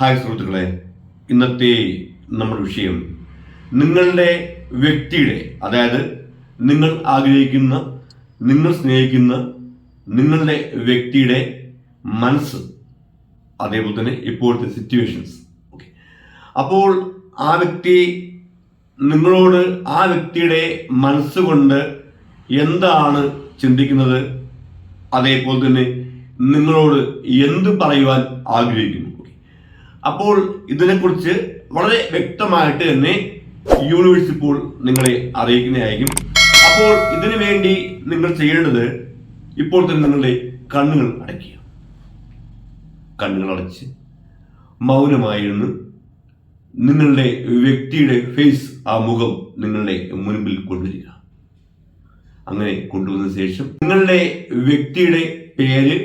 Hi സുഹൃത്തുക്കളെ ഇന്നത്തെ നമ്മുടെ വിഷയം നിങ്ങളുടെ വ്യക്തിയുടെ അതായത് നിങ്ങൾ ആഗ്രഹിക്കുന്ന നിങ്ങൾ സ്നേഹിക്കുന്ന നിങ്ങളുടെ വ്യക്തിയുടെ മനസ്സ് അതേപോലെ തന്നെ ഇപ്പോഴത്തെ സിറ്റുവേഷൻസ് ഓക്കെ അപ്പോൾ ആ വ്യക്തി നിങ്ങളോട് ആ വ്യക്തിയുടെ മനസ്സുകൊണ്ട് എന്താണ് ചിന്തിക്കുന്നത്? അതേപോലെ തന്നെ നിങ്ങളോട് എന്ത് പറയുവാൻ ആഗ്രഹിക്കുന്നു. അപ്പോൾ ഇതിനെക്കുറിച്ച് വളരെ വ്യക്തമായിട്ട് തന്നെ യൂണിവേഴ്സ് ഇപ്പോൾ നിങ്ങളെ അറിയിക്കുന്നതായിരിക്കും. അപ്പോൾ ഇതിനു വേണ്ടി നിങ്ങൾ ചെയ്യേണ്ടത് ഇപ്പോൾ തന്നെ നിങ്ങളുടെ കണ്ണുകൾ അടയ്ക്കുക. കണ്ണുകൾ അടച്ച് മൗനമായിരുന്നു നിങ്ങളുടെ വ്യക്തിയുടെ ഫേസ് ആ മുഖം നിങ്ങളുടെ മുൻപിൽ കൊണ്ടുവരിക. അങ്ങനെ കൊണ്ടുവന്ന ശേഷം നിങ്ങളുടെ വ്യക്തിയുടെ പേര്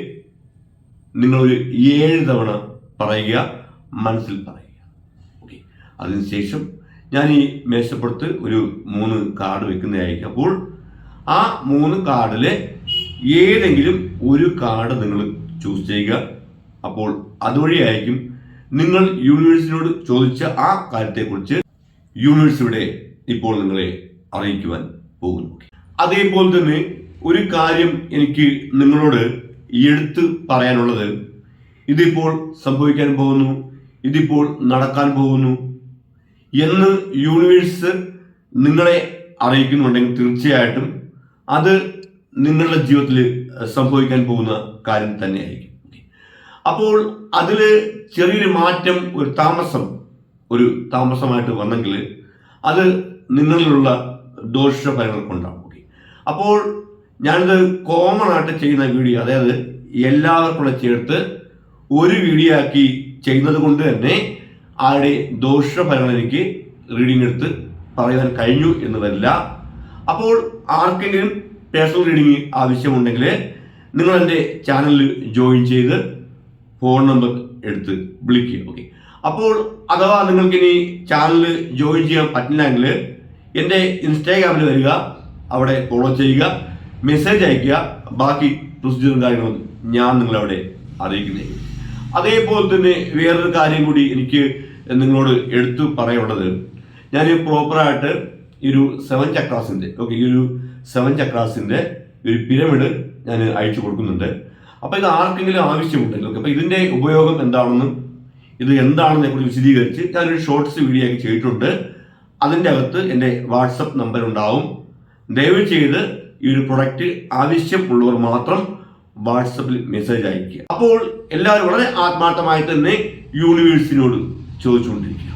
നിങ്ങളൊരു ഏഴ് തവണ പറയുക. മനസ്സിൽ പറയുക. ഓക്കെ അതിനുശേഷം ഞാൻ ഈ മേശപ്പുറത്ത് ഒരു മൂന്ന് കാർഡ് വെക്കുന്നതായിരിക്കും. അപ്പോൾ ആ മൂന്ന് കാർഡിലെ ഏതെങ്കിലും ഒരു കാർഡ് നിങ്ങൾ ചൂസ് ചെയ്യുക. അപ്പോൾ അതുവഴിയായിരിക്കും നിങ്ങൾ യൂണിവേഴ്സിനോട് ചോദിച്ച ആ കാര്യത്തെക്കുറിച്ച് യൂണിവേഴ്സ് ഇപ്പോൾ നിങ്ങളെ അറിയിക്കുവാൻ പോകുന്നു. അതേപോലെ തന്നെ ഒരു കാര്യം എനിക്ക് നിങ്ങളോട് എടുത്ത് പറയാനുള്ളത് ഇതിപ്പോൾ സംഭവിക്കാൻ പോകുന്നു. ഇതിപ്പോൾ നടക്കാൻ പോകുന്നു എന്ന് യൂണിവേഴ്സ് നിങ്ങളെ അറിയിക്കുന്നുണ്ടെങ്കിൽ തീർച്ചയായിട്ടും അത് നിങ്ങളുടെ ജീവിതത്തിൽ സംഭവിക്കാൻ പോകുന്ന കാര്യം തന്നെയായിരിക്കും. അപ്പോൾ അതിൽ ചെറിയൊരു മാറ്റം ഒരു താമസം ഒരു താമസമായിട്ട് വന്നെങ്കിൽ അത് നിങ്ങളിലുള്ള ദോഷഫലങ്ങൾ കൊണ്ടാണ് ഓക്കെ അപ്പോൾ ഞാനിത് കോമൺ ആയിട്ട് ചെയ്യുന്ന വീഡിയോ അതായത് എല്ലാവർക്കും കൂടെ ചേർത്ത് ഒരു വീഡിയോ ആക്കി ചെയ്യുന്നത് കൊണ്ട് തന്നെ ആരുടെ ദോഷഫലങ്ങൾ എനിക്ക് റീഡിംഗ് എടുത്ത് പറയാൻ കഴിഞ്ഞു എന്ന് വരില്ല അപ്പോൾ ആർക്കെങ്കിലും പേഴ്സണൽ റീഡിംഗ് ആവശ്യമുണ്ടെങ്കിൽ നിങ്ങൾ എന്റെ ചാനലിൽ ജോയിൻ ചെയ്ത് ഫോൺ നമ്പർ എടുത്ത് വിളിക്കുക ഓക്കെ അപ്പോൾ അഥവാ നിങ്ങൾക്ക് ഇനി ചാനലിൽ ജോയിൻ ചെയ്യാൻ പറ്റില്ലെങ്കിൽ എന്റെ ഇൻസ്റ്റാഗ്രാമിൽ വരിക അവിടെ ഫോളോ ചെയ്യുക മെസ്സേജ് അയക്കുക ബാക്കി പ്രൊസീജിയറും കാര്യങ്ങളും ഞാൻ നിങ്ങളവിടെ അറിയിക്കുന്നതായിരിക്കും. അതേപോലെ തന്നെ വേറൊരു കാര്യം കൂടി എനിക്ക് നിങ്ങളോട് എടുത്തു പറയേണ്ടത് ഞാൻ പ്രോപ്പറായിട്ട് ഈ ഒരു സെവൻ ചക്രാസിന്റെ ഓക്കെ ഈ ഒരു സെവൻ ചക്രാസിന്റെ ഒരു പിരമിഡ് ഞാൻ അയച്ചു കൊടുക്കുന്നുണ്ട്. അപ്പോൾ ഇത് ആർക്കെങ്കിലും ആവശ്യമുണ്ടെങ്കിൽ ഓക്കെ അപ്പോൾ ഇതിന്റെ ഉപയോഗം എന്താണെന്നും ഇത് എന്താണെന്ന് കുറിച്ച് വിശദീകരിച്ച് ഞാനൊരു ഷോർട്സ് വീഡിയോ ആക്കി ചെയ്തിട്ടുണ്ട്. അതിന്റെ അകത്ത് എന്റെ വാട്സപ്പ് നമ്പർ ഉണ്ടാവും. ദയവ് ചെയ്ത് ഈ ഒരു പ്രൊഡക്റ്റ് ആവശ്യമുള്ളവർ മാത്രം വാട്സപ്പിൽ മെസ്സേജ് അയക്കുക അപ്പോൾ എല്ലാവരും വളരെ ആത്മാർത്ഥമായി തന്നെ യൂണിവേഴ്സിനോട് ചോദിച്ചുകൊണ്ടിരിക്കുക.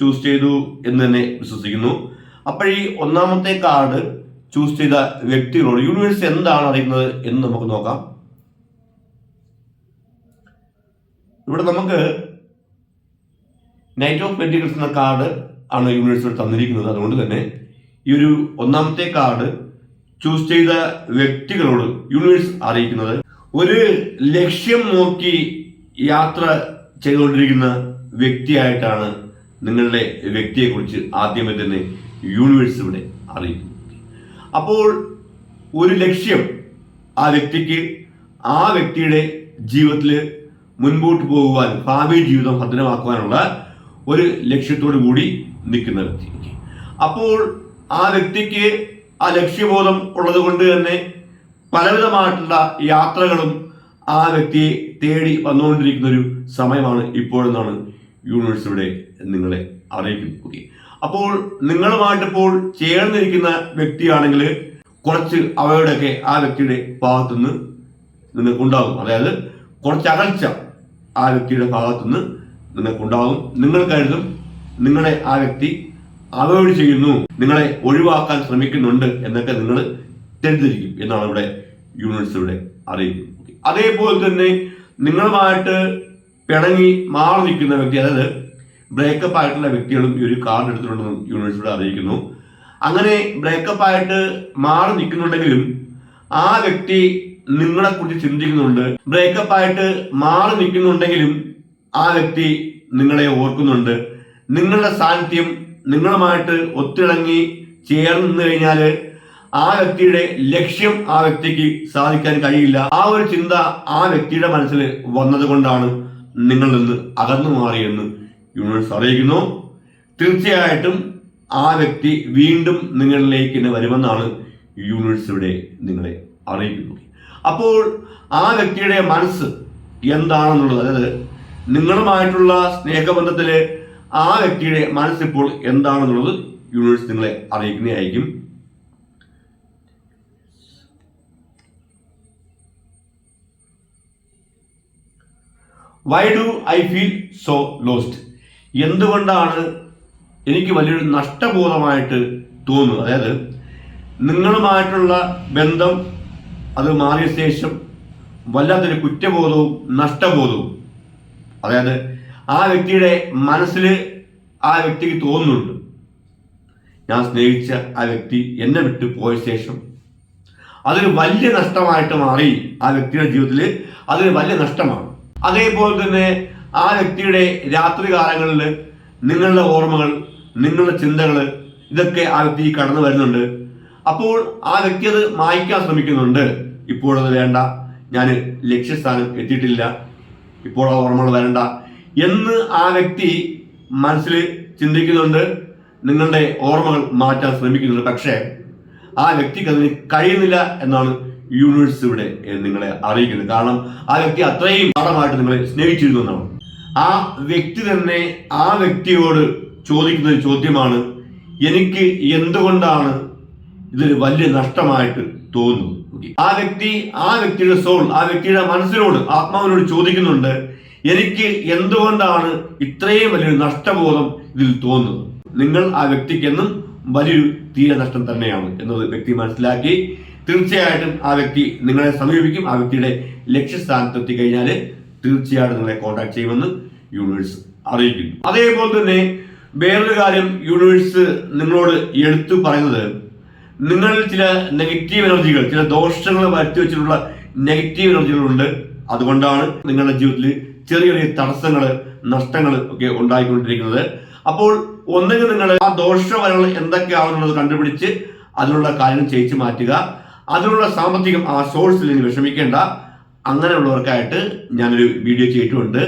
ചൂസ് ചെയ്തു എന്ന് തന്നെ വിശ്വസിക്കുന്നു. അപ്പോൾ ഈ ഒന്നാമത്തെ കാർഡ് ചൂസ് ചെയ്ത വ്യക്തികളോട് യൂണിവേഴ്സ് എന്താണ് അറിയുന്നത് എന്ന് നമുക്ക് നോക്കാം. ഇവിടെ നമുക്ക് നൈറ്റ് ഓഫ് പെന്റിക്കൽസ് എന്ന കാർഡ് ആണ് യൂണിവേഴ്സ് തന്നിരിക്കുന്നത്. അതുകൊണ്ട് തന്നെ ഈ ഒരു ഒന്നാമത്തെ കാർഡ് ചൂസ് ചെയ്ത വ്യക്തികളോട് യൂണിവേഴ്സ് അറിയിക്കുന്നത്. ഒരു ലക്ഷ്യം നോക്കി യാത്ര ചെയ്തുകൊണ്ടിരിക്കുന്ന വ്യക്തിയായിട്ടാണ് നിങ്ങളുടെ വ്യക്തിയെക്കുറിച്ച് ആദ്യമേ തന്നെ യൂണിവേഴ്സ് ഇവിടെ അറിയിക്കും അപ്പോൾ ഒരു ലക്ഷ്യം ആ വ്യക്തിക്ക് ആ വ്യക്തിയുടെ ജീവിതത്തിൽ മുൻപോട്ട് പോകുവാൻ ഭാവി ജീവിതം ഭദ്രമാക്കുവാനുള്ള ഒരു ലക്ഷ്യത്തോടു കൂടി നിൽക്കുന്ന വ്യക്തി അപ്പോൾ ആ വ്യക്തിക്ക് ആ ലക്ഷ്യബോധം ഉള്ളത് കൊണ്ട് തന്നെ പലവിധമായിട്ടുള്ള യാത്രകളും ആ വ്യക്തിയെ തേടി വന്നുകൊണ്ടിരിക്കുന്ന ഒരു സമയമാണ് ഇപ്പോഴെന്നാണ് യൂണിവേഴ്സ് ഇവിടെ നിങ്ങളെ അറിയിക്കും ഓക്കെ അപ്പോൾ നിങ്ങളുമായിട്ടിപ്പോൾ ചേർന്നിരിക്കുന്ന വ്യക്തിയാണെങ്കിൽ കുറച്ച് അവയുടെയൊക്കെ ആ വ്യക്തിയുടെ ഭാഗത്തുനിന്ന് നിങ്ങൾക്കുണ്ടാകും. അതായത് കുറച്ച് അകൽച്ച ആ വ്യക്തിയുടെ ഭാഗത്തുനിന്ന് നിങ്ങൾക്കുണ്ടാകും. നിങ്ങൾ കരുതും നിങ്ങളെ ആ വ്യക്തി അവോയ്ഡ് ചെയ്യുന്നു നിങ്ങളെ ഒഴിവാക്കാൻ ശ്രമിക്കുന്നുണ്ട് എന്നൊക്കെ നിങ്ങൾ തെറ്റിദ്ധരിക്കും എന്നാണ് ഇവിടെ യൂണിവേഴ്സിലൂടെ അറിയിക്കുന്നത്. അതേപോലെ തന്നെ നിങ്ങളുമായിട്ട് പിണങ്ങി മാറി നിൽക്കുന്ന വ്യക്തി അതായത് ബ്രേക്കപ്പ് ആയിട്ടുള്ള വ്യക്തികളും ഈ ഒരു കാർഡ് എടുത്തിട്ടുണ്ടെന്ന് യൂണിവേഴ്സിറ്റി അറിയിക്കുന്നു. അങ്ങനെ ബ്രേക്കപ്പ് ആയിട്ട് മാറി നിൽക്കുന്നുണ്ടെങ്കിലും ആ വ്യക്തി നിങ്ങളെ കുറിച്ച് ചിന്തിക്കുന്നുണ്ട്. ബ്രേക്കപ്പ് ആയിട്ട് മാറി നിൽക്കുന്നുണ്ടെങ്കിലും ആ വ്യക്തി നിങ്ങളെ ഓർക്കുന്നുണ്ട്. നിങ്ങളുടെ സാന്നിധ്യം നിങ്ങളുമായിട്ട് ഒത്തിണങ്ങി ചേർന്ന് കഴിഞ്ഞാൽ ആ വ്യക്തിയുടെ ലക്ഷ്യം ആ വ്യക്തിക്ക് സാധിക്കാൻ കഴിയില്ല. ആ ഒരു ചിന്ത ആ വ്യക്തിയുടെ മനസ്സിൽ വന്നതുകൊണ്ടാണ് നിങ്ങളിൽ നിന്ന് അകന്നു മാറിയെന്ന് യൂണിവേഴ്സ് അറിയിക്കുന്നു. തീർച്ചയായിട്ടും ആ വ്യക്തി വീണ്ടും നിങ്ങളിലേക്ക് തന്നെ വരുമെന്നാണ് യൂണിവേഴ്സ് ഇവിടെ നിങ്ങളെ അറിയിക്കുന്നത്. അപ്പോൾ ആ വ്യക്തിയുടെ മനസ്സ് എന്താണെന്നുള്ളത് അതായത് നിങ്ങളുമായിട്ടുള്ള സ്നേഹബന്ധത്തിൽ ആ വ്യക്തിയുടെ മനസ്സിപ്പോൾ എന്താണെന്നുള്ളത് യൂണിവേഴ്സ് നിങ്ങളെ അറിയിക്കുന്നതായിരിക്കും. Why do I feel so lost എന്തുകൊണ്ടാണ് എനിക്ക് വലിയൊരു നഷ്ടബോധമായിട്ട് തോന്നുന്നത്? അതായത് നിങ്ങളുമായിട്ടുള്ള ബന്ധം അത് മാറിയ ശേഷം വല്ലാത്തൊരു കുറ്റബോധവും നഷ്ടബോധവും. അതായത് ആ വ്യക്തിയുടെ മനസ്സിൽ ആ വ്യക്തിക്ക് തോന്നുന്നുണ്ട്. ഞാൻ സ്നേഹിച്ച ആ വ്യക്തി എന്നെ വിട്ട് പോയ ശേഷം അതൊരു വലിയ നഷ്ടമായിട്ട് മാറി ആ വ്യക്തിയുടെ ജീവിതത്തിൽ അതൊരു വലിയ നഷ്ടമാണ്. അതേപോലെ തന്നെ ആ വ്യക്തിയുടെ രാത്രി കാലങ്ങളിൽ നിങ്ങളുടെ ഓർമ്മകൾ നിങ്ങളുടെ ചിന്തകൾ ഇതൊക്കെ ആ വ്യക്തി കടന്നു വരുന്നുണ്ട്. അപ്പോൾ ആ വ്യക്തി അത് മായ്ക്കാൻ ശ്രമിക്കുന്നുണ്ട്. ഇപ്പോഴത് വേണ്ട. ഞാൻ ലക്ഷ്യസ്ഥാനം എത്തിയിട്ടില്ല. ഇപ്പോൾ ആ ഓർമ്മകൾ വരണ്ട എന്ന് ആ വ്യക്തി മനസ്സിൽ ചിന്തിക്കുന്നുണ്ട്. നിങ്ങളുടെ ഓർമ്മകൾ മാറ്റാൻ ശ്രമിക്കുന്നുണ്ട്. പക്ഷേ ആ വ്യക്തിക്ക് അതിന് കഴിയുന്നില്ല എന്നാണ് യൂണിവേഴ്സ് ഇവിടെ നിങ്ങളെ അറിയിക്കുന്നത് കാരണം ആ വ്യക്തി അത്രയും പാഠമായിട്ട് നിങ്ങളെ സ്നേഹിച്ചിരുന്നു എന്നാണ്. ആ വ്യക്തി തന്നെ ആ വ്യക്തിയോട് ചോദിക്കുന്ന ഒരു ചോദ്യമാണ് എനിക്ക് എന്തുകൊണ്ടാണ് ഇതൊരു വലിയ നഷ്ടമായിട്ട് തോന്നുന്നു ആ വ്യക്തി ആ വ്യക്തിയുടെ സോൾ ആ വ്യക്തിയുടെ മനസ്സിനോട് ആത്മാവിനോട് ചോദിക്കുന്നുണ്ട് എനിക്ക് എന്തുകൊണ്ടാണ് ഇത്രയും വലിയൊരു നഷ്ടബോധം ഇതിൽ തോന്നുന്നത്? നിങ്ങൾ ആ വ്യക്തിക്കെന്നും വലിയൊരു തീരെ നഷ്ടം തന്നെയാണ് എന്നത് വ്യക്തി മനസ്സിലാക്കി. തീർച്ചയായിട്ടും ആ വ്യക്തി നിങ്ങളെ സമീപിക്കും. ആ വ്യക്തിയുടെ ലക്ഷ്യസ്ഥാനത്ത് എത്തിക്കഴിഞ്ഞാൽ തീർച്ചയായിട്ടും നിങ്ങളെ കോൺടാക്ട് ചെയ്യുമെന്ന് യൂണിവേഴ്സ് അറിയിക്കുന്നു. അതേപോലെ തന്നെ വേറൊരു കാര്യം യൂണിവേഴ്സ് നിങ്ങളോട് എടുത്തു പറയുന്നത് നിങ്ങൾ ചില നെഗറ്റീവ് എനർജികൾ ചില ദോഷങ്ങൾ വരുത്തി വെച്ചിട്ടുള്ള നെഗറ്റീവ് എനർജികളുണ്ട് അതുകൊണ്ടാണ് നിങ്ങളുടെ ജീവിതത്തിൽ ചെറിയ ചെറിയ തടസ്സങ്ങൾ നഷ്ടങ്ങൾ ഒക്കെ ഉണ്ടായിക്കൊണ്ടിരിക്കുന്നത്. അപ്പോൾ ഒന്നെങ്കിൽ നിങ്ങൾ ആ ദോഷഫലങ്ങൾ എന്തൊക്കെയാണെന്നുള്ളത് കണ്ടുപിടിച്ച് അതിനുള്ള കാര്യങ്ങൾ ചെയ്യിച്ചു മാറ്റുക. അതിനുള്ള സാമ്പത്തികം ആ സോഴ്സിൽ നിന്ന് വിഷമിക്കേണ്ട. അങ്ങനെയുള്ളവർക്കായിട്ട് ഞാനൊരു വീഡിയോ ചെയ്തിട്ടുണ്ട്.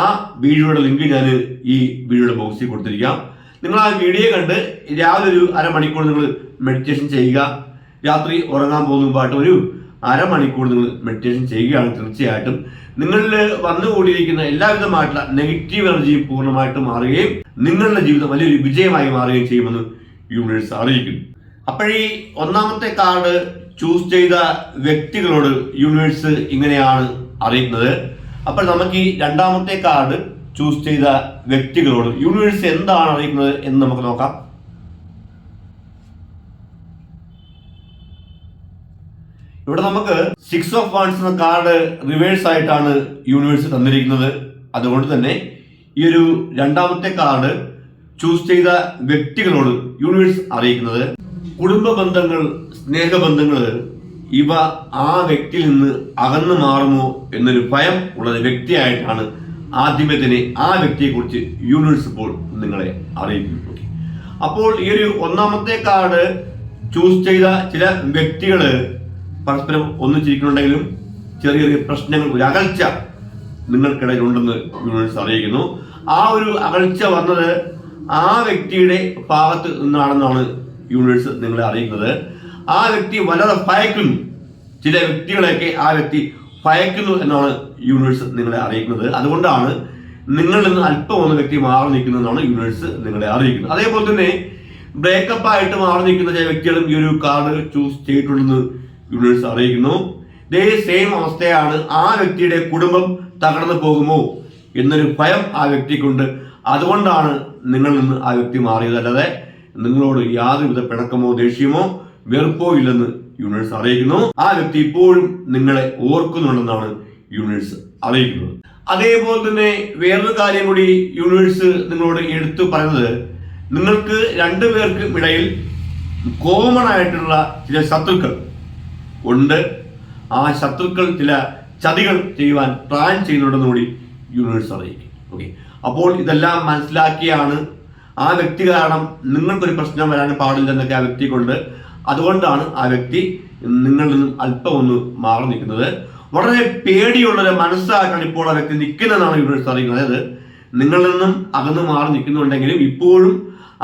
ആ വീഡിയോയുടെ ലിങ്ക് ഞാൻ ഈ വീഡിയോയുടെ ബോക്സിൽ കൊടുത്തിരിക്കാം. നിങ്ങൾ ആ വീഡിയോ കണ്ട് രാവിലെ ഒരു അരമണിക്കൂർ നിങ്ങൾ മെഡിറ്റേഷൻ ചെയ്യുക. രാത്രി ഉറങ്ങാൻ പോകുന്ന മുമ്പായിട്ട് ഒരു അരമണിക്കൂർ നിങ്ങൾ മെഡിറ്റേഷൻ ചെയ്യുകയാണ് തീർച്ചയായിട്ടും. നിങ്ങളിൽ വന്നുകൂടിയിരിക്കുന്ന എല്ലാവിധമായിട്ടുള്ള നെഗറ്റീവ് എനർജിയും പൂർണമായിട്ട് മാറുകയും നിങ്ങളുടെ ജീവിതം വലിയൊരു വിജയമായി മാറുകയും ചെയ്യുമെന്ന് യൂണിവേഴ്സ് അറിയിക്കുന്നു. അപ്പോഴീ ഒന്നാമത്തെ കാർഡ് ചൂസ് ചെയ്ത വ്യക്തികളോട് യൂണിവേഴ്സ് ഇങ്ങനെയാണ് അറിയുന്നത്. അപ്പോൾ നമുക്ക് ഈ രണ്ടാമത്തെ കാർഡ് ചൂസ് ചെയ്ത വ്യക്തികളോട് യൂണിവേഴ്സ് എന്താണ് അറിയുന്നത് എന്ന് നമുക്ക് നോക്കാം. ഇവിടെ നമുക്ക് സിക്സ് ഓഫ് വൺസ് എന്ന കാർഡ് റിവേഴ്സ് ആയിട്ടാണ് യൂണിവേഴ്സ് തന്നിരിക്കുന്നത്. അതുകൊണ്ട് തന്നെ ഈ ഒരു രണ്ടാമത്തെ കാർഡ് ചൂസ് ചെയ്ത വ്യക്തികളോട് യൂണിവേഴ്സ് അറിയിക്കുന്നത്. കുടുംബ ബന്ധങ്ങൾ സ്നേഹബന്ധങ്ങൾ ഇവ ആ വ്യക്തിയിൽ നിന്ന് അകന്നു മാറുമോ എന്നൊരു ഭയം ഉള്ള വ്യക്തിയായിട്ടാണ് ആദ്യമേ തന്നെ ആ വ്യക്തിയെക്കുറിച്ച് യൂണിവേഴ്സ് ഇപ്പോൾ നിങ്ങളെ അറിയിക്കുന്നു അപ്പോൾ ഈ ഒരു ഒന്നാമത്തെ കാർഡ് ചൂസ് ചെയ്ത ചില വ്യക്തികൾ പരസ്പരം ഒന്നിച്ചിരിക്കുന്നുണ്ടെങ്കിലും ചെറിയ ചെറിയ പ്രശ്നങ്ങൾ ഒരു അകൽച്ച നിങ്ങൾക്കിടയിൽ ഉണ്ടെന്ന് യൂണിവേഴ്സ് അറിയിക്കുന്നു. ആ ഒരു അകൽച്ച വന്നത് ആ വ്യക്തിയുടെ ഭാഗത്ത് നിന്നാണെന്നാണ് യൂണിവേഴ്സ് നിങ്ങളെ അറിയിക്കുന്നത് ആ വ്യക്തി വളരെ ഭയക്കുന്നു. ചില വ്യക്തികളെയൊക്കെ ആ വ്യക്തി ഭയക്കുന്നു എന്നാണ് യൂണിവേഴ്സ് നിങ്ങളെ അറിയിക്കുന്നത്. അതുകൊണ്ടാണ് നിങ്ങളിൽ നിന്ന് അല്പം ഒന്ന് വ്യക്തി മാറി നിൽക്കുന്നതെന്നാണ് യൂണിവേഴ്സ് നിങ്ങളെ അറിയിക്കുന്നത്. അതേപോലെ തന്നെ ബ്രേക്കപ്പ് ആയിട്ട് മാറി നിൽക്കുന്ന ചില വ്യക്തികളും ഈ ഒരു കാർഡ് ചൂസ് ചെയ്തിട്ടുണ്ടെന്ന് യൂണിവേഴ്സ് അറിയിക്കുന്നു. ഇതേ സെയിം അവസ്ഥയാണ് ആ വ്യക്തിയുടെ കുടുംബം തകർന്നു പോകുമോ എന്നൊരു ഭയം ആ വ്യക്തിക്കുണ്ട്. അതുകൊണ്ടാണ് നിങ്ങളിൽ നിന്ന് ആ വ്യക്തി മാറിയതല്ലാതെ നിങ്ങളോട് യാതൊരുവിധ പിണക്കമോ ദേഷ്യമോ വെറുപ്പോ ഇല്ലെന്ന് യൂണിവേഴ്സ് അറിയിക്കുന്നു. ആ വ്യക്തി ഇപ്പോഴും നിങ്ങളെ ഓർക്കുന്നുണ്ടെന്നാണ് യൂണിവേഴ്സ് അറിയിക്കുന്നത്. അതേപോലെ തന്നെ വേറൊരു കാര്യം കൂടി യൂണിവേഴ്സ് നിങ്ങളോട് എടുത്തു പറയുന്നത് നിങ്ങൾക്ക് രണ്ടുപേർക്കും ഇടയിൽ കോമൺ ആയിട്ടുള്ള ചില ശത്രുക്കൾ ഉണ്ട്. ആ ശത്രുക്കൾ ചില ചതികൾ ചെയ്യുവാൻ പ്ലാൻ ചെയ്യുന്നുണ്ടെന്ന് കൂടി യൂണിവേഴ്സ് അറിയിക്കും ഓക്കെ അപ്പോൾ ഇതെല്ലാം മനസ്സിലാക്കിയാണ് ആ വ്യക്തി കാരണം നിങ്ങൾക്കൊരു പ്രശ്നം വരാൻ പാടില്ലെന്നൊക്കെ ആ വ്യക്തി കൊണ്ട് അതുകൊണ്ടാണ് ആ വ്യക്തി നിങ്ങളിൽ നിന്നും അല്പം ഒന്ന് മാറി നിൽക്കുന്നത്. വളരെ പേടിയുള്ളൊരു മനസ്സായിട്ടാണ് ഇപ്പോൾ ആ വ്യക്തി നിൽക്കുന്നതെന്നാണ് യൂണിവേഴ്സ് സാധിക്കുന്നത് അതായത് നിങ്ങളിൽ നിന്നും അകന്ന് മാറി നിൽക്കുന്നുണ്ടെങ്കിലും ഇപ്പോഴും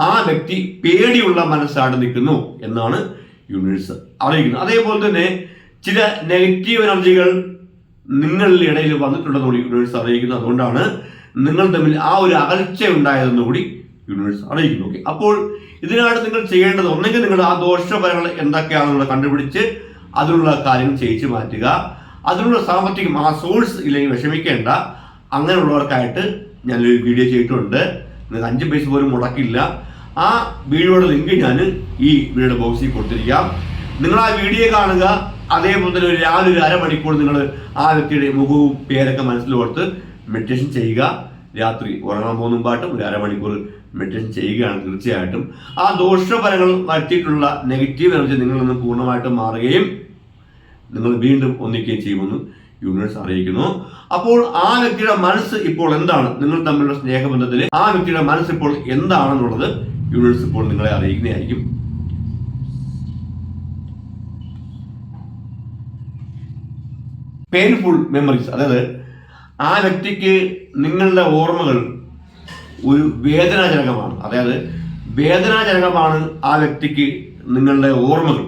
ആ വ്യക്തി പേടിയുള്ള മനസ്സായിട്ട് നിൽക്കുന്നു എന്നാണ് യൂണിവേഴ്സ് അറിയിക്കുന്നത്. അതേപോലെ തന്നെ ചില നെഗറ്റീവ് എനർജികൾ നിങ്ങളുടെ ഇടയിൽ വന്നിട്ടുള്ളതുകൂടി കൂടി യൂണിവേഴ്സ് അറിയിക്കുന്നത് അതുകൊണ്ടാണ് നിങ്ങൾ തമ്മിൽ ആ ഒരു അകൽച്ച ഉണ്ടായതെന്ന് കൂടി യൂണിവേഴ്സ് അറിയിക്കുന്നു ഓക്കെ അപ്പോൾ ഇതിനായിട്ട് നിങ്ങൾ ചെയ്യേണ്ടത് ഒന്നെങ്കിൽ നിങ്ങളുടെ ആ ദോഷഫലങ്ങൾ എന്തൊക്കെയാണെന്നുള്ളത് കണ്ടുപിടിച്ച് അതിനുള്ള കാര്യങ്ങൾ ചെയ്യിച്ചു മാറ്റുക. അതിനുള്ള സാമ്പത്തികം ആ സോഴ്സ് ഇല്ലെങ്കിൽ വിഷമിക്കേണ്ട. അങ്ങനെയുള്ളവർക്കായിട്ട് ഞാനൊരു വീഡിയോ ചെയ്തിട്ടുണ്ട്. നിങ്ങൾക്ക് അഞ്ച് പൈസ പോലും മുടക്കില്ല. ആ വീഡിയോയുടെ ലിങ്ക് ഞാൻ ഈ വീഡിയോയുടെ ബോക്സിൽ കൊടുത്തിരിക്കാം. നിങ്ങൾ ആ വീഡിയോ കാണുക. അതേപോലെ തന്നെ ഒരു രാവിലെ ഒരു അരമണിക്കൂർ നിങ്ങൾ ആ വ്യക്തിയുടെ മുഖവും പേരൊക്കെ മനസ്സിൽ ഓർത്ത് മെഡിറ്റേഷൻ ചെയ്യുക. രാത്രി ഉറങ്ങാൻ പോകുന്ന പാട്ടും ഒരു അരമണിക്കൂർ മെഡിറ്റേഷൻ ചെയ്യുകയാണ് തീർച്ചയായിട്ടും. ആ ദോഷഫലങ്ങൾ വരുത്തിയിട്ടുള്ള നെഗറ്റീവ് എനർജി നിങ്ങളിൽ നിന്ന് പൂർണമായിട്ടും മാറുകയും നിങ്ങൾ വീണ്ടും ഒന്നിക്കുകയും ചെയ്യുമെന്ന് യൂണിവേഴ്സ് അറിയിക്കുന്നു. അപ്പോൾ ആ വ്യക്തിയുടെ മനസ്സ് ഇപ്പോൾ എന്താണ്? നിങ്ങൾ തമ്മിലുള്ള സ്നേഹബന്ധത്തിൽ ആ വ്യക്തിയുടെ മനസ്സ് ഇപ്പോൾ എന്താണെന്നുള്ളത് യൂണിവേഴ്സ് ഇപ്പോൾ നിങ്ങളെ അറിയിക്കുന്നതായിരിക്കും പെയിൻഫുൾ മെമ്മറീസ് അതായത് ആ വ്യക്തിക്ക് നിങ്ങളുടെ ഓർമ്മകൾ ഒരു വേദനാജനകമാണ്. അതായത് വേദനാജനകമാണ് ആ വ്യക്തിക്ക് നിങ്ങളുടെ ഓർമ്മകൾ.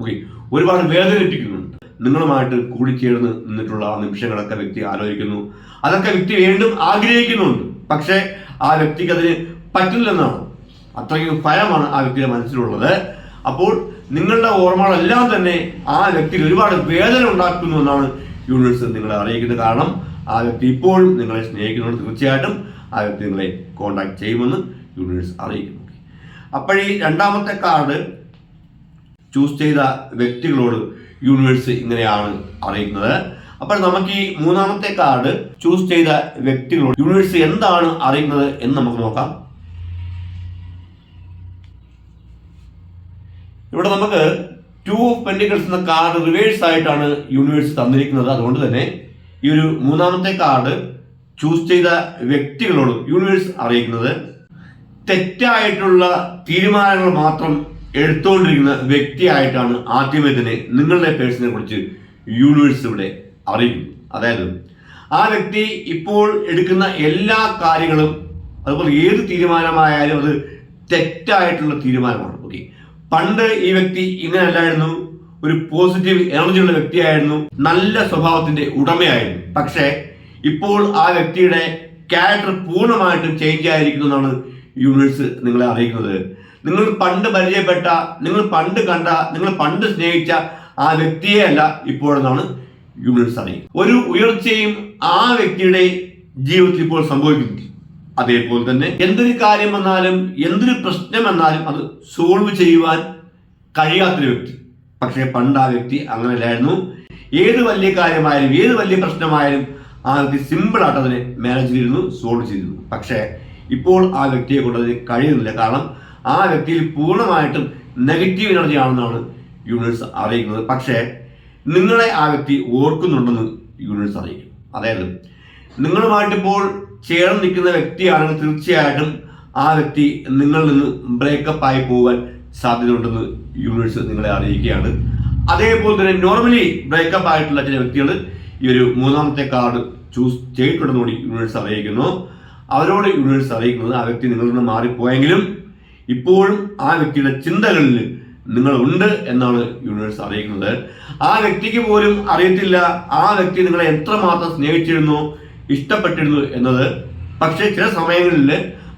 ഓക്കെ ഒരുപാട് വേദനിപ്പിക്കുന്നുണ്ട് നിങ്ങളുമായിട്ട് കൂടിച്ചേർന്ന് നിന്നിട്ടുള്ള ആ നിമിഷങ്ങളൊക്കെ വ്യക്തി ആലോചിക്കുന്നു. അതൊക്കെ വ്യക്തി വീണ്ടും ആഗ്രഹിക്കുന്നുണ്ട്. പക്ഷേ ആ വ്യക്തിക്ക് അതിന് പറ്റില്ലെന്നാണ്. അത്രയ്ക്ക് ഭയമാണ് ആ വ്യക്തിയുടെ മനസ്സിലുള്ളത്. അപ്പോൾ നിങ്ങളുടെ ഓർമ്മകളെല്ലാം തന്നെ ആ വ്യക്തിയിൽ ഒരുപാട് വേദന ഉണ്ടാക്കുന്നു എന്നാണ് യൂണിവേഴ്സ് നിങ്ങളെ അറിയിക്കുന്നത്. കാരണം ആ വ്യക്തി ഇപ്പോഴും നിങ്ങളെ സ്നേഹിക്കുന്നുണ്ട്. തീർച്ചയായിട്ടും ആ വ്യക്തി നിങ്ങളെ കോണ്ടാക്ട് ചെയ്യുമെന്ന് യൂണിവേഴ്സ് അറിയിക്കുന്നു. അപ്പോഴീ രണ്ടാമത്തെ കാർഡ് ചൂസ് ചെയ്ത വ്യക്തികളോട് യൂണിവേഴ്സ് ഇങ്ങനെയാണ് അറിയിക്കുന്നത്. അപ്പോൾ നമുക്ക് ഈ മൂന്നാമത്തെ കാർഡ് ചൂസ് ചെയ്ത വ്യക്തികളോട് യൂണിവേഴ്സ് എന്താണ് അറിയുന്നത് എന്ന് നമുക്ക് നോക്കാം. ഇവിടെ നമുക്ക് ടു ഓഫ് പെൻഡിക്കൽസ് എന്ന കാർഡ് റിവേഴ്സ് ആയിട്ടാണ് യൂണിവേഴ്സ് തന്നിരിക്കുന്നത്. അതുകൊണ്ട് തന്നെ ഈ ഒരു മൂന്നാമത്തെ കാർഡ് ചൂസ് ചെയ്ത വ്യക്തികളോട് യൂണിവേഴ്സ് അറിയിക്കുന്നത് തെറ്റായിട്ടുള്ള തീരുമാനങ്ങൾ മാത്രം എടുത്തുകൊണ്ടിരിക്കുന്ന വ്യക്തിയായിട്ടാണ് ആദ്യമേ തന്നെ നിങ്ങളുടെ പേഴ്സണിനെ കുറിച്ച് യൂണിവേഴ്സ് ഇവിടെ അറിയിക്കുന്നു അതായത് ആ വ്യക്തി ഇപ്പോൾ എടുക്കുന്ന എല്ലാ കാര്യങ്ങളും അതുപോലെ ഏത് തീരുമാനമായാലും അത് തെറ്റായിട്ടുള്ള തീരുമാനമാണ്. ഓക്കെ പണ്ട് ഈ വ്യക്തി ഇങ്ങനെ അല്ലായിരുന്നു ഒരു പോസിറ്റീവ് എനർജിയുള്ള വ്യക്തിയായിരുന്നു. നല്ല സ്വഭാവത്തിന്റെ ഉടമയായിരുന്നു. പക്ഷേ ഇപ്പോൾ ആ വ്യക്തിയുടെ ക്യാരക്ടർ പൂർണമായിട്ടും ചേഞ്ച് ആയിരിക്കുന്നു എന്നാണ് യൂണിവേഴ്സ് നിങ്ങളെ അറിയിക്കുന്നത്. നിങ്ങൾ പണ്ട് പരിചയപ്പെട്ട നിങ്ങൾ പണ്ട് കണ്ട നിങ്ങൾ പണ്ട് സ്നേഹിച്ച ആ വ്യക്തിയെ അല്ല ഇപ്പോഴെന്നാണ് യൂണിവേഴ്സ് അറിയിക്കുന്നത് ഒരു ഉയർച്ചയും ആ വ്യക്തിയുടെ ജീവിതത്തിൽ ഇപ്പോൾ സംഭവിക്കുന്നു അതേപോലെ തന്നെ എന്തൊരു കാര്യം വന്നാലും എന്തൊരു പ്രശ്നം വന്നാലും അത് സോൾവ് ചെയ്യുവാൻ കഴിയാത്തൊരു വ്യക്തി. പക്ഷേ പണ്ട് ആ വ്യക്തി അങ്ങനെയല്ലായിരുന്നു ഏത് വലിയ കാര്യമായാലും ഏത് വലിയ പ്രശ്നമായാലും ആ വ്യക്തി സിമ്പിളായിട്ട് അതിനെ മാനേജ് ചെയ്തിരുന്നു സോൾവ് ചെയ്തിരുന്നു. പക്ഷേ ഇപ്പോൾ ആ വ്യക്തിയെ കൊണ്ട് അതിന് കഴിയുന്നില്ല. കാരണം ആ വ്യക്തിയിൽ പൂർണമായിട്ടും നെഗറ്റീവ് എനർജി ആണെന്നാണ് യൂണിവേഴ്സ് അറിയിക്കുന്നത്. പക്ഷേ നിങ്ങളെ ആ വ്യക്തി ഓർക്കുന്നുണ്ടെന്ന് യൂണിവേഴ്സ് അറിയിക്കും. അതായത് നിങ്ങളുമായിട്ടിപ്പോൾ ചേർന്ന് നിൽക്കുന്ന വ്യക്തിയാണെങ്കിൽ തീർച്ചയായിട്ടും ആ വ്യക്തി നിങ്ങളിൽ നിന്ന് ബ്രേക്കപ്പ് ആയി പോകാൻ സാധ്യതയുണ്ടെന്ന് യൂണിവേഴ്സ് നിങ്ങളെ അറിയിക്കുകയാണ്. അതേപോലെ തന്നെ നോർമലി ബ്രേക്കപ്പ് ആയിട്ടുള്ള ചില വ്യക്തികൾ ഈ ഒരു മൂന്നാമത്തെ കാർഡ് ചൂസ് ചെയ്തിട്ടുണ്ടെന്ന് കൂടി യൂണിവേഴ്സ് അറിയിക്കുന്നു. അവരോട് യൂണിവേഴ്സ് അറിയിക്കുന്നത് ആ വ്യക്തി നിങ്ങളിൽ നിന്ന് മാറിപ്പോയെങ്കിലും ഇപ്പോഴും ആ വ്യക്തിയുടെ ചിന്തകളിൽ നിങ്ങളുണ്ട് എന്നാണ് യൂണിവേഴ്സ് അറിയിക്കുന്നത്. ആ വ്യക്തിക്ക് പോലും അറിയത്തില്ല. ആ വ്യക്തി നിങ്ങളെ എത്രമാത്രം സ്നേഹിച്ചിരുന്നു ഇഷ്ടപ്പെട്ടിരുന്നു എന്നത്. പക്ഷേ ചില സമയങ്ങളിൽ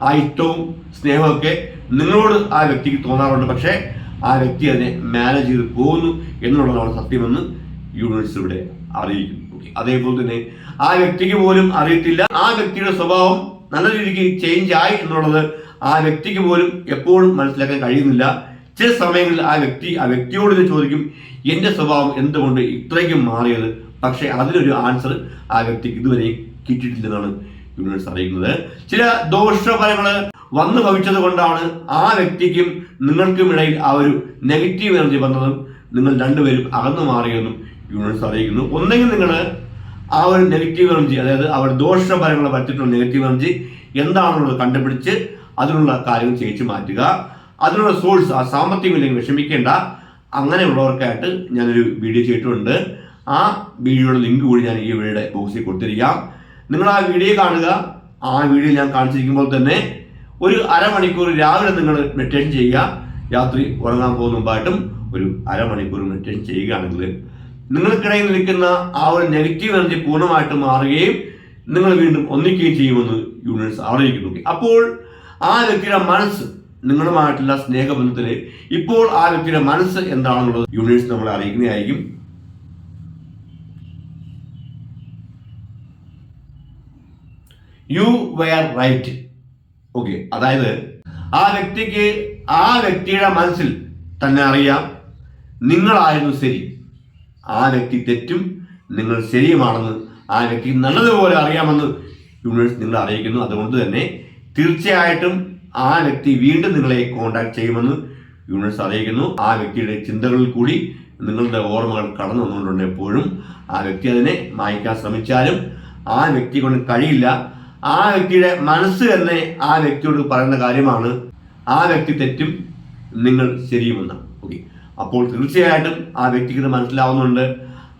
ആ ഇഷ്ടവും സ്നേഹമൊക്കെ നിങ്ങളോട് ആ വ്യക്തിക്ക് തോന്നാറുണ്ട്. പക്ഷേ ആ വ്യക്തി അതിനെ മാനേജ് ചെയ്ത് പോകുന്നു എന്നുള്ളതാണ് സത്യമെന്ന് യൂണിവേഴ്സ് ഇവിടെ അറിയിക്കുന്നു. അതേപോലെ തന്നെ ആ വ്യക്തിക്ക് പോലും അറിയത്തില്ല. ആ വ്യക്തിയുടെ സ്വഭാവം നല്ല രീതിക്ക് ചേഞ്ച് ആയി എന്നുള്ളത് ആ വ്യക്തിക്ക് പോലും എപ്പോഴും മനസ്സിലാക്കാൻ കഴിയുന്നില്ല. ചില സമയങ്ങളിൽ ആ വ്യക്തി ആ വ്യക്തിയോട് ഇത് ചോദിക്കും എന്റെ സ്വഭാവം എന്തുകൊണ്ട് ഇത്രയ്ക്കും മാറിയത്? പക്ഷേ അതിനൊരു ആൻസർ ആ വ്യക്തിക്ക് ഇതുവരെ കിട്ടിയിട്ടില്ലെന്നാണ് യൂണിവേഴ്സ് അറിയുന്നത്. ചില ദോഷഫലങ്ങൾ വന്നു ഭവിച്ചത് കൊണ്ടാണ് ആ വ്യക്തിക്കും നിങ്ങൾക്കും ഇടയിൽ ആ ഒരു നെഗറ്റീവ് എനർജി വന്നതും നിങ്ങൾ രണ്ടുപേരും അകന്നു മാറിയെന്നും യൂണിവേഴ്സ് അറിയിക്കുന്നു. ഒന്നെങ്കിൽ നിങ്ങൾ ആ ഒരു നെഗറ്റീവ് എനർജി അതായത് അവർ ദോഷഫലങ്ങൾ പറ്റിയിട്ടുള്ള നെഗറ്റീവ് എനർജി എന്താണുള്ളത് കണ്ടുപിടിച്ച് അതിനുള്ള കാര്യങ്ങൾ ചെയ്യിച്ചു മാറ്റുക. അതിനുള്ള സോഴ്സ് ആ സാമ്പത്തികമില്ലെങ്കിൽ വിഷമിക്കേണ്ട. അങ്ങനെയുള്ളവർക്കായിട്ട് ഞാനൊരു വീഡിയോ ചെയ്തിട്ടുണ്ട്. ആ വീഡിയോയുടെ ലിങ്ക് കൂടി ഞാൻ ഈ വീഡിയോയുടെ ബോക്സിൽ കൊടുത്തിരിക്കാം. നിങ്ങൾ ആ വീഡിയോ കാണുക. ആ വീഡിയോ ഞാൻ കാണിച്ചിരിക്കുമ്പോൾ തന്നെ ഒരു അരമണിക്കൂർ രാവിലെ നിങ്ങൾ മെഡിറ്റേഷൻ ചെയ്യുക. രാത്രി ഉറങ്ങാൻ പോകുന്ന മുമ്പായിട്ടും ഒരു അരമണിക്കൂർ മെഡിറ്റേഷൻ ചെയ്യുകയാണെങ്കിൽ നിങ്ങൾക്കിടയിൽ നിൽക്കുന്ന ആ ഒരു നെഗറ്റീവ് എനർജി പൂർണമായിട്ട് മാറുകയും നിങ്ങൾ വീണ്ടും ഒന്നിക്കുകയും ചെയ്യുമെന്ന് യൂണിവേഴ്സ് ആഗ്രഹിക്കുന്നു അപ്പോൾ ആ വ്യക്തിയുടെ മനസ്സ് നിങ്ങളുമായിട്ടുള്ള സ്നേഹബന്ധത്തിൽ ഇപ്പോൾ ആ വ്യക്തിയുടെ മനസ്സ് എന്താണെന്നുള്ളത് യൂണിവേഴ്സ് നമ്മളെ അറിയിക്കുന്നതായിരിക്കും യു വെയർ റൈറ്റ് ഓക്കെ അതായത് ആ വ്യക്തിക്ക് ആ വ്യക്തിയുടെ മനസ്സിൽ തന്നെ അറിയാം നിങ്ങളായിരുന്നു ശരി. ആ വ്യക്തി തെറ്റും നിങ്ങൾ ശരിയുമാണെന്ന് ആ വ്യക്തി നല്ലതുപോലെ അറിയാമെന്ന് യൂണിവേഴ്സ് നിങ്ങൾ അറിയിക്കുന്നു. അതുകൊണ്ട് തന്നെ തീർച്ചയായിട്ടും ആ വ്യക്തി വീണ്ടും നിങ്ങളെ കോണ്ടാക്ട് ചെയ്യുമെന്ന് യൂണിവേഴ്സ് അറിയിക്കുന്നു. ആ വ്യക്തിയുടെ ചിന്തകളിൽ കൂടി നിങ്ങളുടെ ഓർമ്മകൾ കടന്നു വന്നുകൊണ്ടുണ്ട് എപ്പോഴും. ആ വ്യക്തി അതിനെ മായ്ക്കാൻ ശ്രമിച്ചാലും ആ വ്യക്തി കൊണ്ട് കഴിയില്ല. ആ വ്യക്തിയുടെ മനസ്സ് തന്നെ ആ വ്യക്തിയോട് പറയുന്ന കാര്യമാണ് ആ വ്യക്തി തെറ്റും നിങ്ങൾ ശരിയുമെന്നാണ്. ഓക്കെ അപ്പോൾ തീർച്ചയായിട്ടും ആ വ്യക്തിക്ക് ഇത് മനസ്സിലാവുന്നുണ്ട്.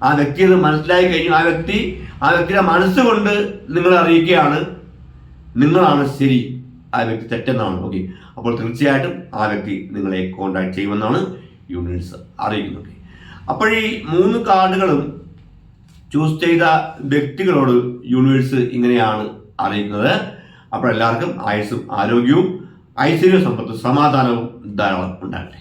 ആ വ്യക്തി ഇത് മനസ്സിലായി കഴിഞ്ഞു. ആ വ്യക്തി ആ വ്യക്തിയുടെ മനസ്സുകൊണ്ട് നിങ്ങളെ അറിയിക്കുകയാണ്. നിങ്ങളാണ് ശരി. ആ വ്യക്തി തെറ്റെന്നാണ്. ഓക്കെ. അപ്പോൾ തീർച്ചയായിട്ടും ആ വ്യക്തി നിങ്ങളെ കോണ്ടാക്ട് ചെയ്യുമെന്നാണ് യൂണിവേഴ്സ് അറിയിക്കുന്നത്. അപ്പോൾ ഈ മൂന്ന് കാർഡുകളും ചൂസ് ചെയ്ത വ്യക്തികളോട് യൂണിവേഴ്സ് ഇങ്ങനെയാണ് അറിയിക്കുന്നത്. അപ്പോൾ എല്ലാവർക്കും ആയുസ്സും ആരോഗ്യവും ഐശ്വര്യ സമ്പത്തും സമാധാനവും ധാരാളം ഉണ്ടാകട്ടെ.